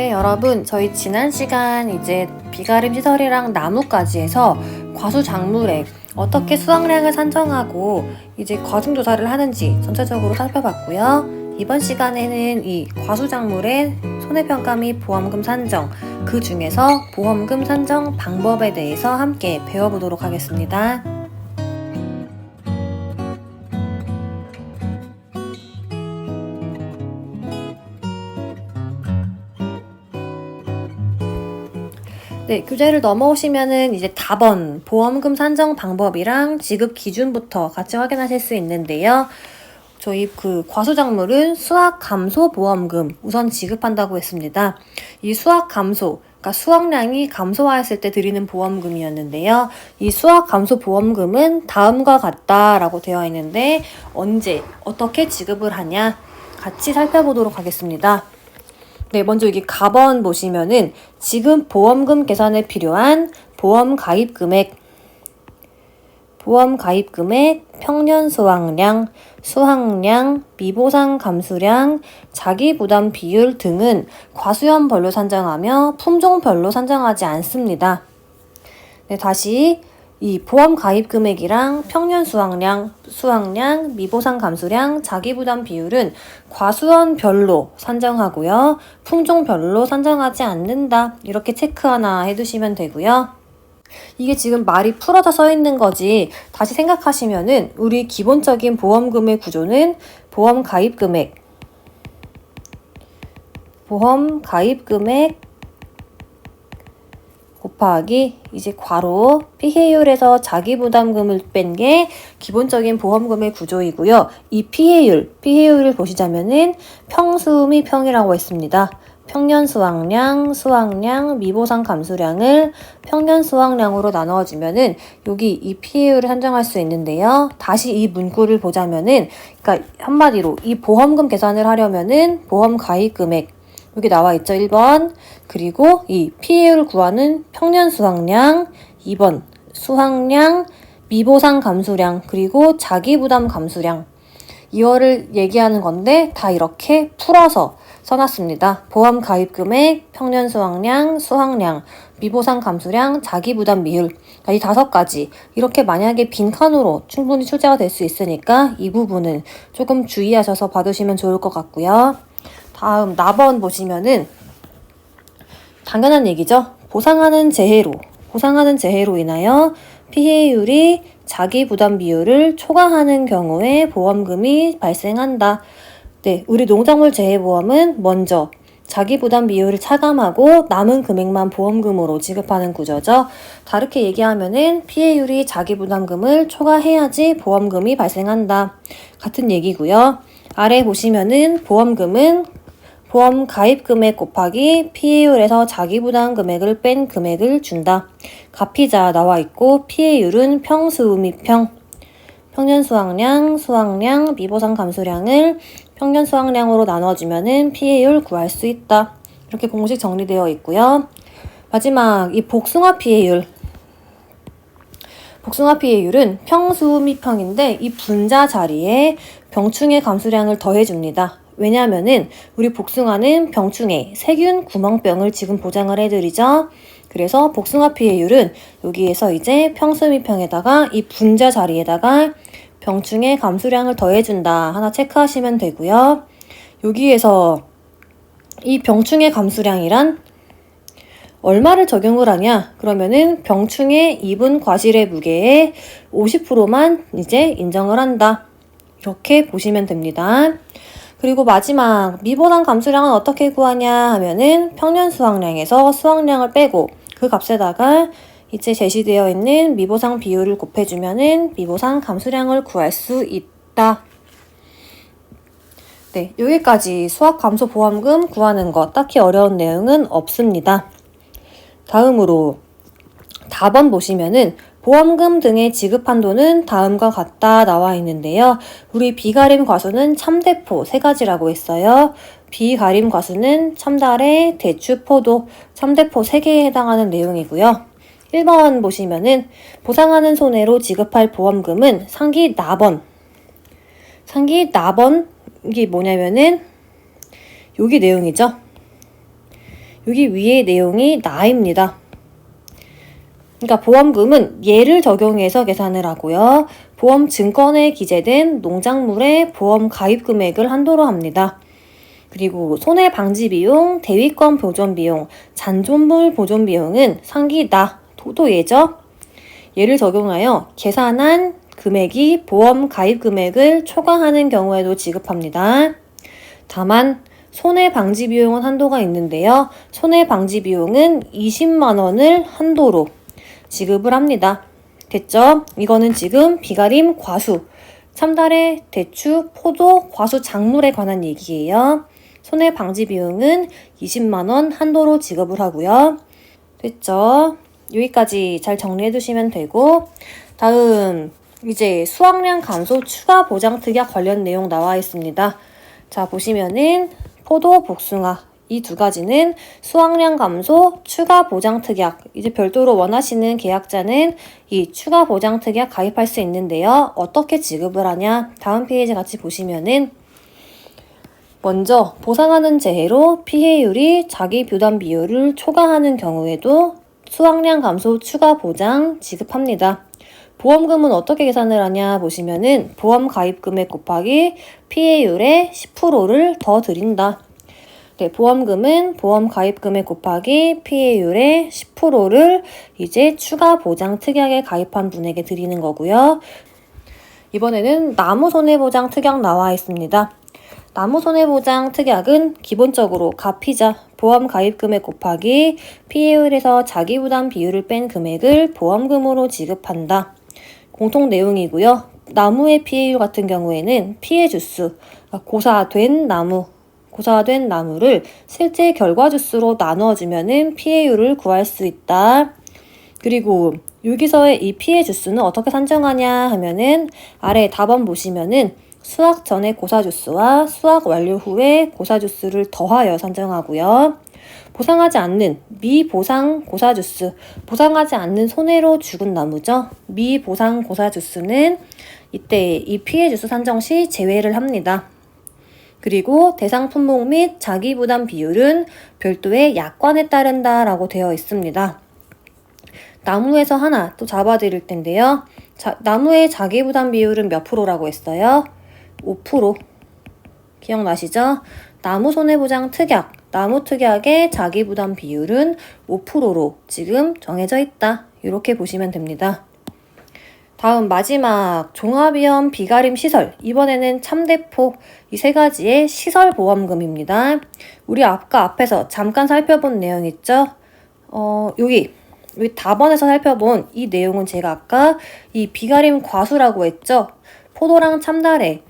네, 여러분, 저희 지난 시간 이제 비가림 시설이랑 나무까지 해서 과수 작물에 어떻게 수확량을 산정하고 이제 과중 조사를 하는지 전체적으로 살펴봤고요. 이번 시간에는 이 과수 작물의 손해평가 및 보험금 산정, 그 중에서 보험금 산정 방법에 대해서 함께 배워보도록 하겠습니다. 네, 교재를 넘어오시면은 이제 답원, 보험금 산정 방법이랑 지급 기준부터 같이 확인하실 수 있는데요. 저희 그 과수작물은 수확 감소 보험금 우선 지급한다고 했습니다. 이 수확 감소, 그러니까 수확량이 감소하였을 때 드리는 보험금이었는데요. 이 수확 감소 보험금은 다음과 같다라고 되어 있는데 언제 어떻게 지급을 하냐 같이 살펴보도록 하겠습니다. 네, 먼저 여기 가번 보시면은 지금 보험금 계산에 필요한 보험 가입 금액, 보험 가입 금액, 평년 수확량, 수확량, 미보상 감수량, 자기 부담 비율 등은 과수연별로 산정하며 품종별로 산정하지 않습니다. 네, 다시 이 보험 가입 금액이랑 평년 수확량, 수확량, 미보상 감수량, 자기 부담 비율은 과수원별로 산정하고요. 품종별로 산정하지 않는다. 이렇게 체크 하나 해두시면 되고요. 이게 지금 말이 풀어져 써 있는 거지. 다시 생각하시면은 우리 기본적인 보험금의 구조는 보험 가입 금액, 보험 가입 금액 곱하기 이제 괄호 피해율에서 자기 부담금을 뺀 게 기본적인 보험금의 구조이고요. 이 피해율, 피해율을 보시자면은 평수미 평이라고 했습니다. 평년 수확량, 수확량, 미보상 감수량을 평년 수확량으로 나누어주면은 여기 이 피해율을 산정할 수 있는데요. 다시 이 문구를 보자면은 그러니까 한마디로 이 보험금 계산을 하려면은 보험 가입 금액 여기 나와 있죠. 1번. 그리고 이 피해율 구하는 평년 수확량, 2번. 수확량, 미보상 감수량, 그리고 자기 부담 감수량. 이거를 얘기하는 건데 다 이렇게 풀어서 써놨습니다. 보험 가입 금액, 평년 수확량, 수확량, 미보상 감수량, 자기 부담 비율. 이 다섯 가지. 이렇게 만약에 빈칸으로 충분히 출제가 될 수 있으니까 이 부분은 조금 주의하셔서 받으시면 좋을 것 같고요. 다음 나번 보시면은 당연한 얘기죠. 보상하는 재해로 보상하는 재해로 인하여 피해율이 자기 부담 비율을 초과하는 경우에 보험금이 발생한다. 네, 우리 농작물 재해 보험은 먼저 자기 부담 비율을 차감하고 남은 금액만 보험금으로 지급하는 구조죠. 다르게 얘기하면은 피해율이 자기 부담금을 초과해야지 보험금이 발생한다. 같은 얘기고요. 아래 보시면은 보험금은 보험 가입 금액 곱하기 피해율에서 자기 부담 금액을 뺀 금액을 준다. 가피자 나와 있고 피해율은 평수 및 평. 평년 수확량, 수확량, 미보상 감소량을 평년 수확량으로 나눠주면은 피해율 구할 수 있다. 이렇게 공식 정리되어 있고요. 마지막 이 복숭아 피해율. 복숭아 피해율은 평수 및 평인데 이 분자 자리에 병충해 감수량을 더해줍니다. 왜냐하면은 우리 복숭아는 병충해, 세균 구멍병을 지금 보장을 해드리죠. 그래서 복숭아 피해율은 여기에서 이제 평수미평에다가 이 분자 자리에다가 병충해 감수량을 더해준다 하나 체크하시면 되고요. 여기에서 이 병충해 감수량이란 얼마를 적용을 하냐? 그러면은 병충해 입은 과실의 무게의 50%만 이제 인정을 한다. 이렇게 보시면 됩니다. 그리고 마지막 미보상 감수량은 어떻게 구하냐 하면은 평년 수확량에서 수확량을 빼고 그 값에다가 이제 제시되어 있는 미보상 비율을 곱해주면은 미보상 감수량을 구할 수 있다. 네, 여기까지 수확 감소 보험금 구하는 것 딱히 어려운 내용은 없습니다. 다음으로 답원 보시면은 보험금 등의 지급 한도는 다음과 같다 나와 있는데요. 우리 비가림 과수는 참대포 세 가지라고 했어요. 비가림 과수는 참달의 대추, 포도, 참대포 세 개에 해당하는 내용이고요. 1번 보시면은 보상하는 손해로 지급할 보험금은 상기 나번. 상기 나번 이게 뭐냐면은 여기 내용이죠. 여기 위에 내용이 나입니다. 그러니까 보험금은 예를 적용해서 계산을 하고요. 보험 증권에 기재된 농작물의 보험 가입 금액을 한도로 합니다. 그리고 손해 방지 비용, 대위권 보존 비용, 잔존물 보존 비용은 상기 나, 도도 예죠. 예를 적용하여 계산한 금액이 보험 가입 금액을 초과하는 경우에도 지급합니다. 다만 손해 방지 비용은 한도가 있는데요. 손해 방지 비용은 20만 원을 한도로 지급을 합니다. 됐죠? 이거는 지금 비가림 과수, 참달의 대추, 포도, 과수 작물에 관한 얘기예요. 손해 방지 비용은 20만 원 한도로 지급을 하고요. 됐죠? 여기까지 잘 정리해 두시면 되고 다음 이제 수확량 감소 추가 보장 특약 관련 내용 나와 있습니다. 자, 보시면은 포도, 복숭아 이 두 가지는 수확량 감소 추가 보장 특약 이제 별도로 원하시는 계약자는 이 추가 보장 특약 가입할 수 있는데요. 어떻게 지급을 하냐? 다음 페이지 같이 보시면은 먼저 보상하는 재해로 피해율이 자기 부담 비율을 초과하는 경우에도 수확량 감소 추가 보장 지급합니다. 보험금은 어떻게 계산을 하냐 보시면은 보험 가입 금액 곱하기 피해율의 10%를 더 드린다. 네, 보험금은 보험 가입 금액 곱하기 피해율의 10%를 이제 추가 보장 특약에 가입한 분에게 드리는 거고요. 이번에는 나무 손해보장 특약 나와 있습니다. 나무 손해보장 특약은 기본적으로 가피자 보험 가입 금액 곱하기 피해율에서 자기 부담 비율을 뺀 금액을 보험금으로 지급한다. 공통 내용이고요. 나무의 피해율 같은 경우에는 피해 주수, 고사된 나무, 고사된 나무를 실제 결과 주수로 나누어주면은 피해율을 구할 수 있다. 그리고 여기서의 이 피해 주수는 어떻게 산정하냐 하면은 아래 답안 보시면은 수확 전의 고사 주수와 수확 완료 후에 고사 주수를 더하여 산정하고요. 보상하지 않는 미보상 고사 주스, 보상하지 않는 손해로 죽은 나무죠. 미보상 고사 주스는 이때 이 피해 주수 산정 시 제외를 합니다. 그리고 대상 품목 및 자기 부담 비율은 별도의 약관에 따른다라고 되어 있습니다. 나무에서 하나 또 잡아드릴 텐데요. 자, 나무의 자기 부담 비율은 몇 프로라고 했어요? 5%. 기억나시죠? 나무 손해보장 특약, 나무 특약의 자기 부담 비율은 5%로 지금 정해져 있다. 이렇게 보시면 됩니다. 다음 마지막 종합위험 비가림 시설 이번에는 참대포 이 세 가지의 시설 보험금입니다. 우리 아까 앞에서 잠깐 살펴본 내용 있죠? 어 여기 여기 답안에서 살펴본 이 내용은 제가 아까 이 비가림 과수라고 했죠? 포도랑 참다래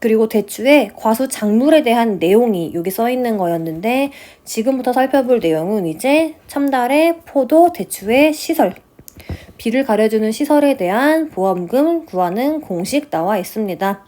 그리고 대추의 과수 작물에 대한 내용이 여기 써 있는 거였는데 지금부터 살펴볼 내용은 이제 참달의 포도 대추의 시설 비를 가려주는 시설에 대한 보험금 구하는 공식 나와 있습니다.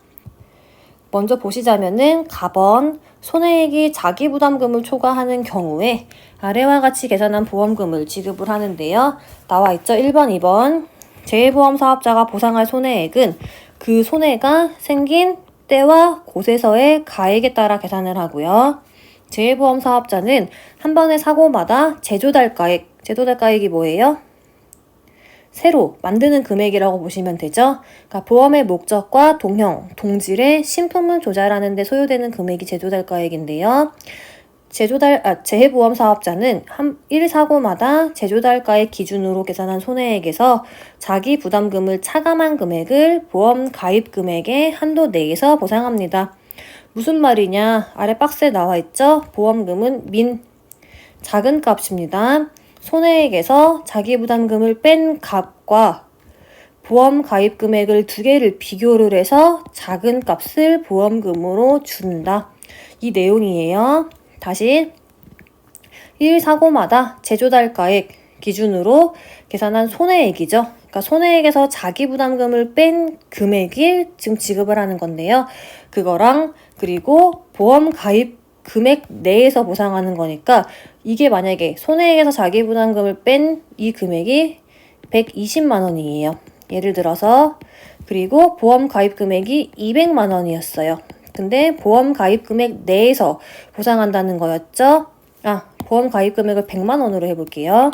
먼저 보시자면은 가번 손해액이 자기 부담금을 초과하는 경우에 아래와 같이 계산한 보험금을 지급을 하는데요. 나와 있죠. 1번, 2번. 재해보험 사업자가 보상할 손해액은 그 손해가 생긴 때와 곳에서의 가액에 따라 계산을 하고요. 재해보험 사업자는 한 번의 사고마다 제조달가액, 제조달가액이 뭐예요? 새로 만드는 금액이라고 보시면 되죠. 그러니까 보험의 목적과 동형, 동질의 신품을 조달하는 데 소요되는 금액이 제조달가액인데요. 제조달, 아, 재해보험 사업자는 한 1사고마다 제조달가액 기준으로 계산한 손해액에서 자기 부담금을 차감한 금액을 보험 가입 금액의 한도 내에서 보상합니다. 무슨 말이냐? 아래 박스에 나와 있죠? 보험금은 민, 작은 값입니다. 손해액에서 자기 부담금을 뺀 값과 보험 가입 금액을 두 개를 비교를 해서 작은 값을 보험금으로 준다. 이 내용이에요. 다시 1 사고마다 제조달가액 기준으로 계산한 손해액이죠. 그러니까 손해액에서 자기 부담금을 뺀 금액이 지금 지급을 하는 건데요. 그거랑 그리고 보험 가입 금액 내에서 보상하는 거니까 이게 만약에 손해액에서 자기 부담금을 뺀 이 금액이 120만 원이에요. 예를 들어서 그리고 보험 가입 금액이 200만 원이었어요. 근데 보험 가입 금액 내에서 보상한다는 거였죠. 아, 보험 가입 금액을 100만 원으로 해볼게요.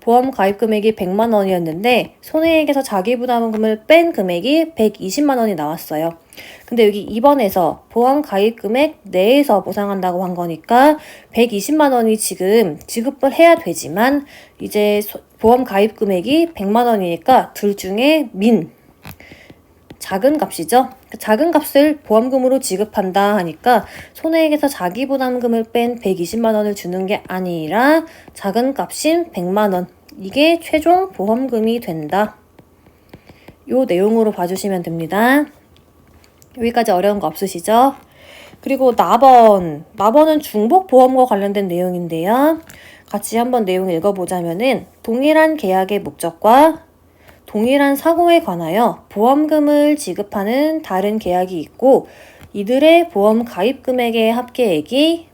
보험 가입 금액이 100만 원이었는데 손해액에서 자기 부담금을 뺀 금액이 120만 원이 나왔어요. 근데 여기 2번에서 보험 가입 금액 내에서 보상한다고 한 거니까 120만 원이 지금 지급을 해야 되지만 이제 소- 보험 가입 금액이 100만 원이니까 둘 중에 민 작은 값이죠. 그 작은 값을 보험금으로 지급한다 하니까 손해액에서 자기 부담금을 뺀 120만 원을 주는 게 아니라 작은 값인 100만 원. 이게 최종 보험금이 된다. 요 내용으로 봐주시면 됩니다. 여기까지 어려운 거 없으시죠? 그리고 나번. 나번은 중복 보험과 관련된 내용인데요. 같이 한번 내용 읽어보자면은 동일한 계약의 목적과 동일한 사고에 관하여 보험금을 지급하는 다른 계약이 있고 이들의 보험 가입 금액의 합계액이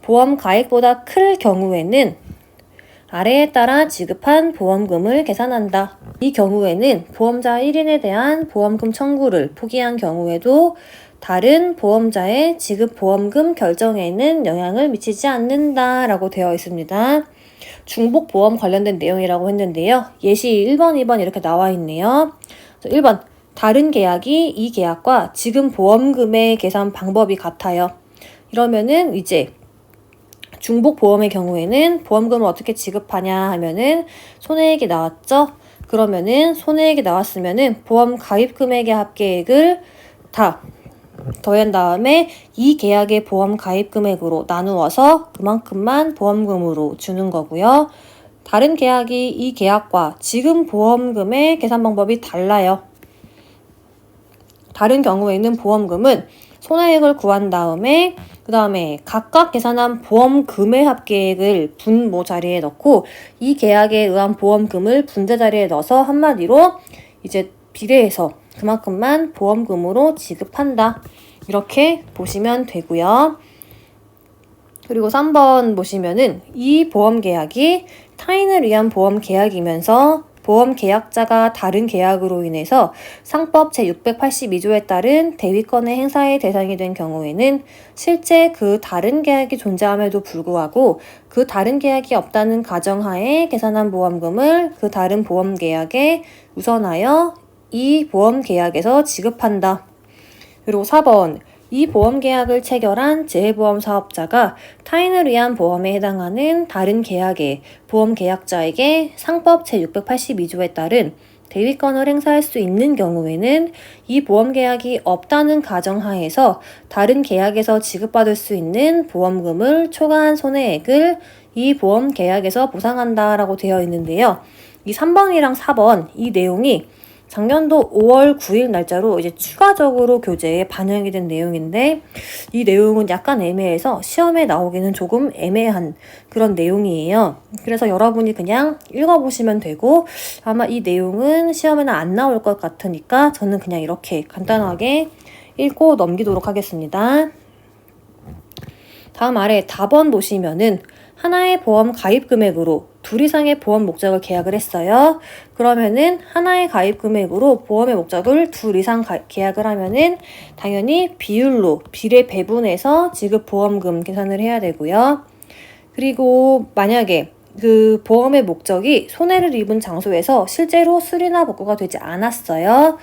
보험 가액보다 클 경우에는 아래에 따라 지급한 보험금을 계산한다. 이 경우에는 보험자 1인에 대한 보험금 청구를 포기한 경우에도 다른 보험자의 지급 보험금 결정에는 영향을 미치지 않는다라고 되어 있습니다. 중복 보험 관련된 내용이라고 했는데요. 예시 1번, 2번 이렇게 나와 있네요. 1번. 다른 계약이 이 계약과 지금 보험금의 계산 방법이 같아요. 이러면은 이제 중복 보험의 경우에는 보험금을 어떻게 지급하냐 하면은 손해액이 나왔죠? 그러면은 손해액이 나왔으면은 보험 가입 금액의 합계액을 다 더한 다음에 이 계약의 보험 가입 금액으로 나누어서 그만큼만 보험금으로 주는 거고요. 다른 계약이 이 계약과 지금 보험금의 계산 방법이 달라요. 다른 경우에는 보험금은 손해액을 구한 다음에 그 다음에 각각 계산한 보험금의 합계액을 분모 자리에 넣고 이 계약에 의한 보험금을 분자 자리에 넣어서 한마디로 이제 비례해서 그만큼만 보험금으로 지급한다. 이렇게 보시면 되고요. 그리고 3번 보시면은 이 보험 계약이 타인을 위한 보험 계약이면서 보험 계약자가 다른 계약으로 인해서 상법 제682조에 따른 대위권의 행사의 대상이 된 경우에는 실제 그 다른 계약이 존재함에도 불구하고 그 다른 계약이 없다는 가정하에 계산한 보험금을 그 다른 보험 계약에 우선하여 이 보험 계약에서 지급한다. 그리고 4번. 이 보험 계약을 체결한 재해보험 사업자가 타인을 위한 보험에 해당하는 다른 계약의 보험 계약자에게 상법 제682조에 따른 대위권을 행사할 수 있는 경우에는 이 보험 계약이 없다는 가정하에서 다른 계약에서 지급받을 수 있는 보험금을 초과한 손해액을 이 보험 계약에서 보상한다라고 되어 있는데요. 이 3번이랑 4번 이 내용이 작년도 5월 9일 날짜로 이제 추가적으로 교재에 반영이 된 내용인데 이 내용은 약간 애매해서 시험에 나오기는 조금 애매한 그런 내용이에요. 그래서 여러분이 그냥 읽어보시면 되고 아마 이 내용은 시험에는 안 나올 것 같으니까 저는 그냥 이렇게 간단하게 읽고 넘기도록 하겠습니다. 다음 아래 답원 보시면은 하나의 보험 가입 금액으로 둘 이상의 보험 목적을 계약을 했어요. 그러면은 하나의 가입 금액으로 보험의 목적을 둘 이상 가, 계약을 하면은 당연히 비율로 비례 배분해서 지급 보험금 계산을 해야 되고요. 그리고 만약에 그 보험의 목적이 손해를 입은 장소에서 실제로 수리나 복구가 되지 않았어요.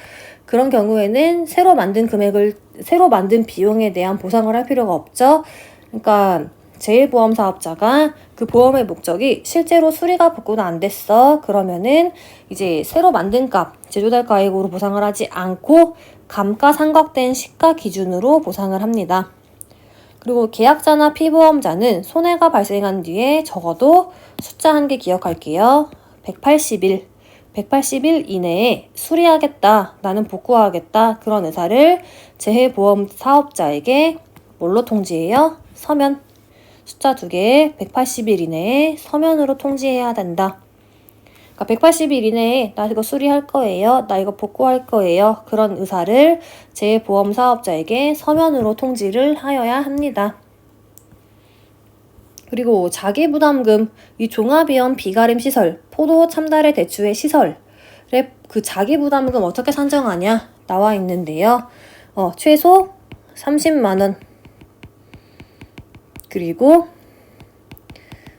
그런 경우에는 새로 만든 금액을 새로 만든 비용에 대한 보상을 할 필요가 없죠. 그러니까 제일보험 사업자가 그 보험의 목적이 실제로 수리가 복구가 안 됐어. 그러면은 이제 새로 만든 값, 제조달 가액으로 보상을 하지 않고 감가상각된 시가 기준으로 보상을 합니다. 그리고 계약자나 피보험자는 손해가 발생한 뒤에 적어도 숫자 한 개 기억할게요. 180일. 180일 이내에 수리하겠다, 나는 복구하겠다, 그런 의사를 재해보험 사업자에게 뭘로 통지해요? 서면. 숫자 두 개, 180일 이내에 서면으로 통지해야 된다. 그러니까 180일 이내에 나 이거 수리할 거예요. 나 이거 복구할 거예요. 그런 의사를 재보험 사업자에게 서면으로 통지를 하여야 합니다. 그리고 자기부담금, 이 종합위험 비가림 시설, 포도 참달의 대추의 시설의 그 자기부담금 어떻게 산정하냐 나와 있는데요. 어, 최소 30만 원. 그리고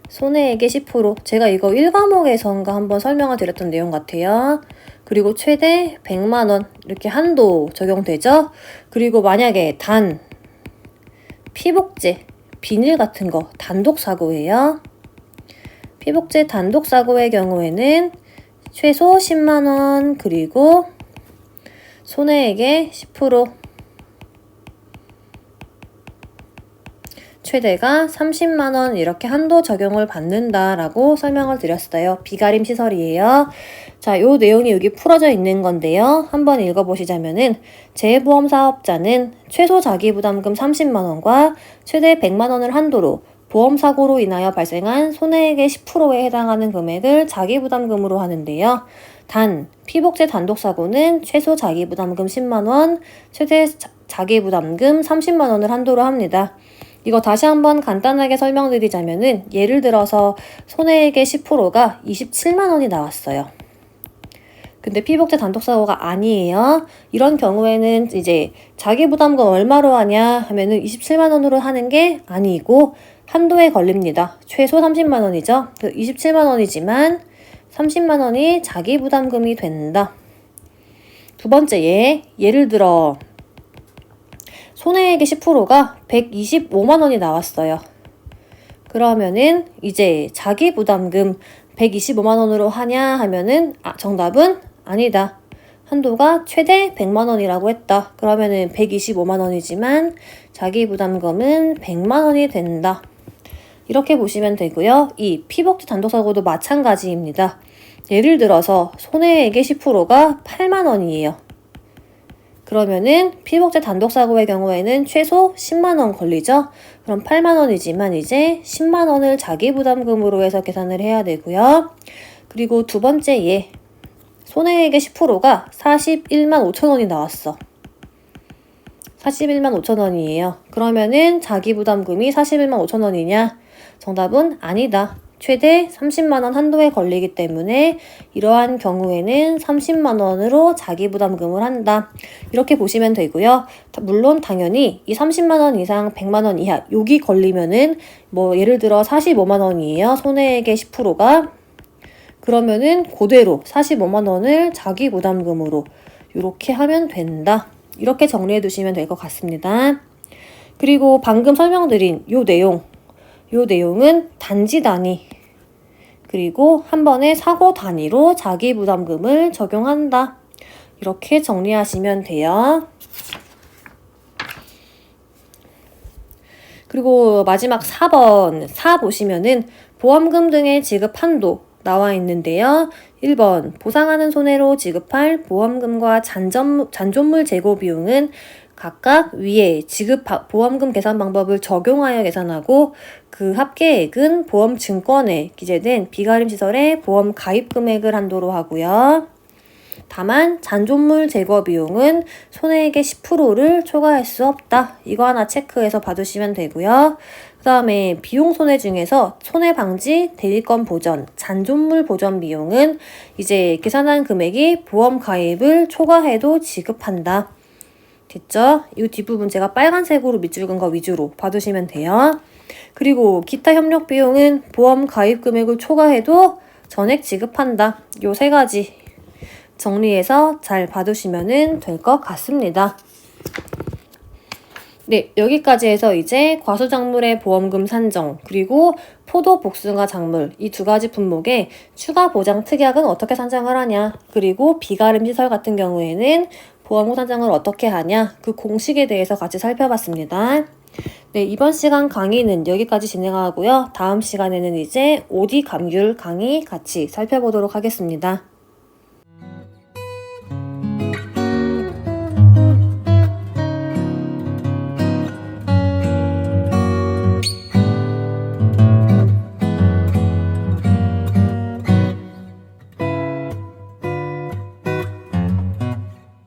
손해액의 10% 제가 이거 1과목에서인가 한번 설명을 드렸던 내용 같아요. 그리고 최대 100만 원 이렇게 한도 적용되죠. 그리고 만약에 단 피복제, 비닐 같은 거 단독 사고예요. 피복제 단독 사고의 경우에는 최소 10만 원 그리고 손해액의 10% 최대가 30만 원 이렇게 한도 적용을 받는다라고 설명을 드렸어요. 비가림 시설이에요. 자, 요 내용이 여기 풀어져 있는 건데요. 한번 읽어보시자면은 재보험 사업자는 최소 자기부담금 30만 원과 최대 100만 원을 한도로 보험 사고로 인하여 발생한 손해액의 10%에 해당하는 금액을 자기부담금으로 하는데요. 단 피복제 단독 사고는 최소 자기부담금 10만 원, 최대 자- 자기부담금 30만 원을 한도로 합니다. 이거 다시 한번 간단하게 설명드리자면은 예를 들어서 손해액의 10%가 27만 원이 나왔어요. 근데 피복제 단독 사고가 아니에요. 이런 경우에는 이제 자기 부담금 얼마로 하냐 하면은 27만 원으로 하는 게 아니고 한도에 걸립니다. 최소 30만 원이죠. 27만 원이지만 30만 원이 자기 부담금이 된다. 두 번째 예. 예를 들어 손해액의 10%가 125만 원이 나왔어요. 그러면은 이제 자기 부담금 125만 원으로 하냐 하면은 아, 정답은 아니다. 한도가 최대 100만 원이라고 했다. 그러면은 125만 원이지만 자기 부담금은 100만 원이 된다. 이렇게 보시면 되고요. 이 피복지 단독 사고도 마찬가지입니다. 예를 들어서 손해액의 10%가 8만 원이에요. 그러면은 피복제 단독 사고의 경우에는 최소 10만 원 걸리죠. 그럼 8만 원이지만 이제 10만 원을 자기 부담금으로 해서 계산을 해야 되고요. 그리고 두 번째 예. 손해액의 10%가 41만 5천 원이 나왔어. 41만 5천 원이에요. 그러면은 자기 부담금이 41만 5천 원이냐? 정답은 아니다. 최대 30만 원 한도에 걸리기 때문에 이러한 경우에는 30만 원으로 자기 부담금을 한다. 이렇게 보시면 되고요. 물론 당연히 이 30만 원 이상 100만 원 이하 여기 걸리면은 뭐 예를 들어 45만 원이에요. 손해액의 10%가 그러면은 그대로 45만 원을 자기 부담금으로 이렇게 하면 된다. 이렇게 정리해 두시면 될 것 같습니다. 그리고 방금 설명드린 요 내용, 요 내용은 단지 단위, 그리고 한 번에 사고 단위로 자기 부담금을 적용한다. 이렇게 정리하시면 돼요. 그리고 마지막 4번, 4 보시면은 보험금 등의 지급 한도 나와 있는데요. 1번, 보상하는 손해로 지급할 보험금과 잔점, 잔존물 재고 비용은 각각 위에 지급 바- 보험금 계산 방법을 적용하여 계산하고 그 합계액은 보험 증권에 기재된 비가림 시설의 보험 가입 금액을 한도로 하고요. 다만 잔존물 제거 비용은 손해액의 10%를 초과할 수 없다. 이거 하나 체크해서 봐주시면 되고요. 그 다음에 비용 손해 중에서 손해 방지, 대리권 보전, 잔존물 보전 비용은 이제 계산한 금액이 보험 가입을 초과해도 지급한다. 됐죠? 이 뒷부분 제가 빨간색으로 밑줄 긋은 거 위주로 봐두시면 돼요. 그리고 기타 협력 비용은 보험 가입 금액을 초과해도 전액 지급한다. 요 세 가지 정리해서 잘 봐두시면 될 것 같습니다. 네, 여기까지 해서 이제 과수작물의 보험금 산정, 그리고 포도 복숭아 작물, 이 두 가지 품목의 추가 보장 특약은 어떻게 산정을 하냐, 그리고 비가림 시설 같은 경우에는 보험금 산정을 어떻게 하냐, 그 공식에 대해서 같이 살펴봤습니다. 네, 이번 시간 강의는 여기까지 진행하고요. 다음 시간에는 이제 OD 감귤 강의 같이 살펴보도록 하겠습니다.